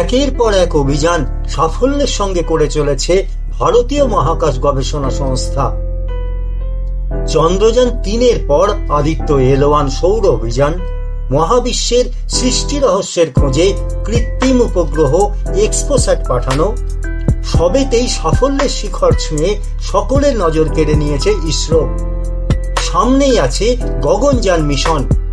একের পর এক অভিযান সাফল্যের সঙ্গে করে চলেছে ভারতীয় মহাকাশ গবেষণা সংস্থা। চন্দ্রযান তিনের পর আদিত্য এলোয়ান সৌর অভিযান মহাবিশ্বের সৃষ্টি রহস্যের খোঁজে কৃত্রিম উপগ্রহ এক্সপোস্যাট পাঠানো, সবেতেই সাফল্যের শিখর ছুঁয়ে সকলের নজর কেড়ে নিয়েছে ইসরো। সামনেই আছে গগনযান মিশন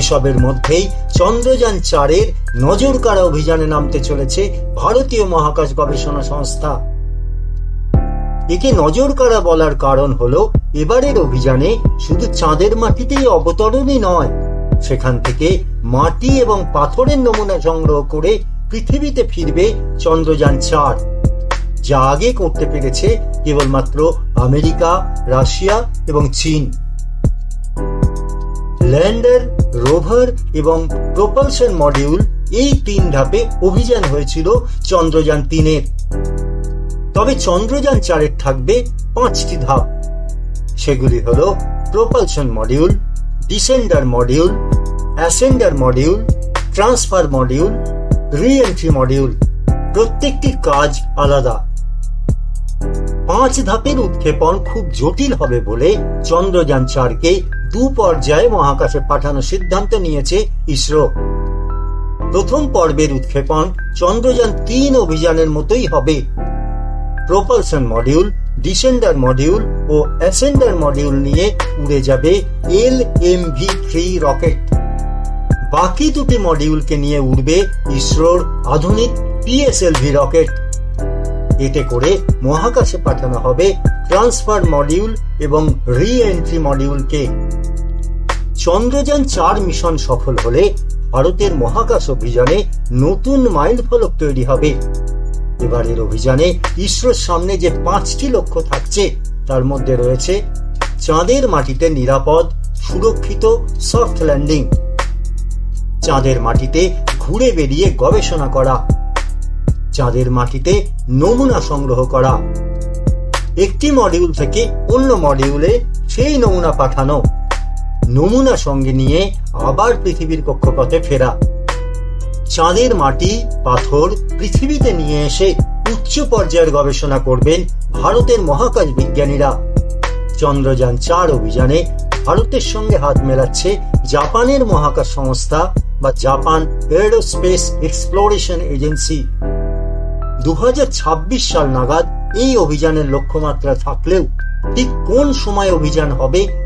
এসবের মধ্যেই চন্দ্রযান চারের নজর কাড়া অভিযানে নামতে চলেছে ভারতীয় মহাকাশ গবেষণা সংস্থা। একে নজর কাড়া বলার কারণ হলো, এবারের অভিযানে শুধু চাঁদের মাটিতেই অবতরণই নয়, সেখান থেকে মাটি এবং পাথরের নমুনা সংগ্রহ করে পৃথিবীতে ফিরবে চন্দ্রযান চার, যা আগে করতে পেরেছে কেবলমাত্র আমেরিকা, রাশিয়া এবং চীন। ল্যান্ডার, রোভার এবং প্রোপালশন মডিউল এই তিন ধাপে অভিযান হয়েছিল চন্দ্রযান তিনের। তবে চন্দ্রযান চারের থাকবে পাঁচটি ধাপ। সেগুলি হল propulsion module, descender module, ascender module, transfer module re entry module. প্রত্যেকটি কাজ আলাদা। পাঁচ ধাপের উৎক্ষেপণ খুব জটিল হবে বলে চন্দ্রযান চারকে দু পর্যায়ে মহাকাশে পাঠানোর সিদ্ধান্ত নিয়েছে ইসরো। প্রথম পর্বের উৎক্ষেপণ চন্দ্রযান তিন অভিযানের মতোই হবে। প্রোপালশন মডিউল, ডিসেন্ডার মডিউল ও অ্যাসেন্ডার মডিউল নিয়ে উড়ে যাবে L M V three rocket. বাকি দুটি মডিউলকে নিয়ে উড়বে ইসরোর আধুনিক পিএসএলভি রকেট। এতে করে মহাকাশে পাঠানো হবে ট্রান্সফার মডিউল এবং রি এন্ট্রি মডিউলকে। চন্দ্রযান চার মিশন সফল হলে ভারতের মহাকাশ অভিযানে নতুন মাইল ফলক তৈরি হবে। এবারের অভিযানে ইসরোর সামনে যে পাঁচটি লক্ষ্য থাকছে, তার মধ্যে রয়েছে চাঁদের মাটিতে নিরাপদ, সুরক্ষিত সফট ল্যান্ডিং। চাঁদের মাটিতে ঘুরে বেরিয়ে গবেষণা করা। চাঁদের মাটিতে নমুনা সংগ্রহ করা। একটি মডিউল থেকে অন্য মডিউলে সেই নমুনা পাঠানো। নমুনা সঙ্গে নিয়ে আবার পৃথিবীর কক্ষপথে ফেরা। চাঁদের মাটি, পাথর পৃথিবীতে নিয়ে এসে উচ্চ পর্যায়ের গবেষণা করবেন ভারতের মহাকাশ বিজ্ঞানীরা। চন্দ্রযান চার অভিযানে ভারতের সঙ্গে হাত মেলাচ্ছে জাপানের মহাকাশ সংস্থা বা জাপান এরোস্পেস এক্সপ্লোরেশন এজেন্সি। দু হাজার ছাব্বিশ সাল নাগাদ এই অভিযানের লক্ষ্যমাত্রা থাকলেও ঠিক কোন সময় অভিযান হবে